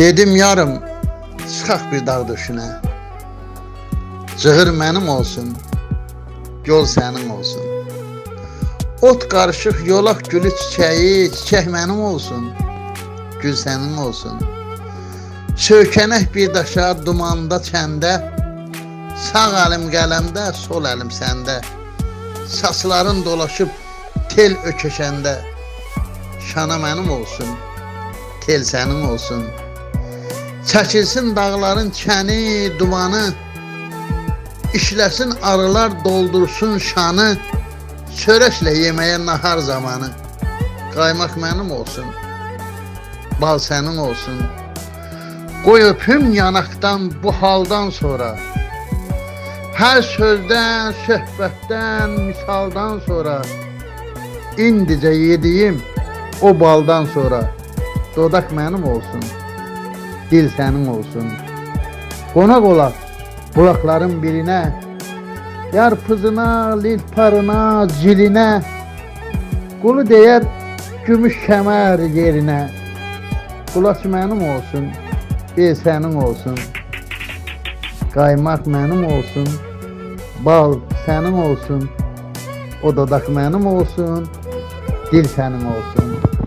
Dedim yarım çıxaq bir dağ döşünə. Cığır mənim olsun, yol sənin olsun. Ot qarışıq yolaq gülü çiçəyi, çiçək mənim olsun, gül sənin olsun. Söykənək bir daşa dumanda çəndə, sağ əlim qələmdə, sol əlim səndə. Saçların dolaşıb tel ökəşəndə, şana mənim olsun, tel sənin olsun. Çəkilsin dağların kəni, dumanı, işləsin arılar doldursun şanı, çörəklə yeməyə nahar zamanı. Qaymaq mənim olsun, bal sənin olsun. Qoy öpüm yanaqdan bu haldan sonra. Hər sözdən, söhbətdən, misaldan sonra indicə yediyim o baldan sonra dodaq mənim olsun, dil sənin olsun. Qonaq olaq bulaqların birinə, yarpızına, lilparına, cilinə, qulu deyər gümüş kəmər yerinə. Qulaç mənim olsun, bel sənin olsun. Qaymaq mənim olsun, bal sənin olsun. O dodaq mənim olsun, dil sənin olsun.